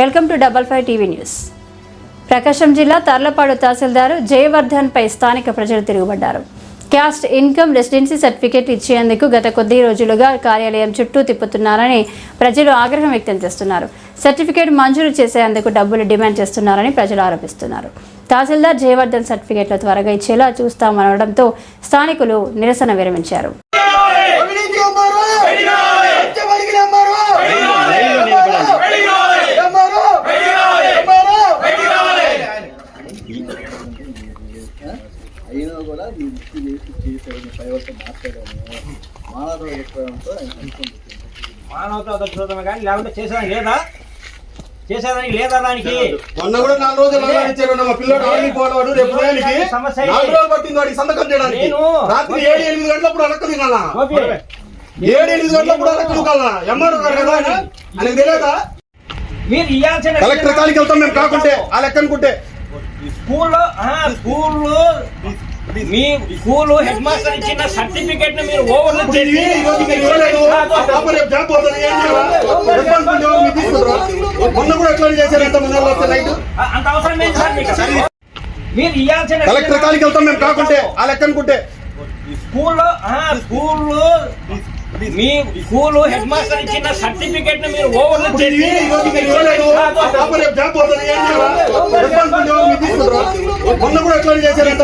Welcome to double five TV news. Prakasam జిల్లా తర్లపాడు తహసీల్దారు జయవర్ధన్పై స్థానిక ప్రజలు తిరుగుబడ్డారు. క్యాస్ట్ ఇన్కమ్ రెసిడెన్సీ సర్టిఫికేట్ ఇచ్చేందుకు గత కొద్ది రోజులుగా కార్యాలయం చుట్టూ తిప్పుతున్నారని ప్రజలు ఆగ్రహం వ్యక్తం చేస్తున్నారు. సర్టిఫికేట్ మంజూరు చేసేందుకు డబ్బులు డిమాండ్ చేస్తున్నారని ప్రజలు ఆరోపిస్తున్నారు. తహసీల్దార్ జయవర్ధన్ సర్టిఫికేట్లు త్వరగా ఇచ్చేలా చూస్తామనడంతో స్థానికులు నిరసన విరమించారు. అయినా కూడా మీ ఇచ్చి చేసి చేశారు మీ పైవలతో మాట్లాడాను. మానవ చెప్పడంతో ఆయన అనుకుంటుంది మానవతా కానీ లేకుంటే చేసేదానికి లేదా? చేసేదానికి లేదా దానికి? మొన్న కూడా నాలుగు రోజులు ఇచ్చారు మా పిల్లడు ఆడికి పోవాడు రేపు ఉదయానికి సమస్య? నాలుగు రోజులు పట్టింది వాడికి సంతకం చేయడానికి. నేను- రాత్రి ఏడు ఎనిమిది గంటలప్పుడు అలక్క దిగాల ఏడు ఎనిమిది గంటలప్పుడు అలక్క దిగాల ఎంఆర్ఓ గారు కదా ఆయనకు? తెలియదా? మీరు ఇవ్వాల్సిన కలెక్టర్ కాడికి వెళ్తాం మేము కాకుంటే ఆ లెక్క అనుకుంటే. స్కూల్లో స్కూల్లో మీ స్కూల్ హెడ్ మాస్టర్ ఇచ్చిన సర్టిఫికెట్ని మీరు ఓవర్? మొన్న కూడా ఎట్లా చేశారు ఎంత మంది అంత అవసరం ఏంటి సార్ మీకు? మీరు ఇవ్వాల్సిన కలెక్టర్ కాడికి వెళ్తాం మేము కాకుంటే ఆ లెక్క అనుకుంటే. స్కూల్లో స్కూల్లో మీ స్కూల్ హెడ్ మాస్టర్ ఇచ్చిన సర్టిఫికెట్ని మీరు ఓవర్ చేశారు.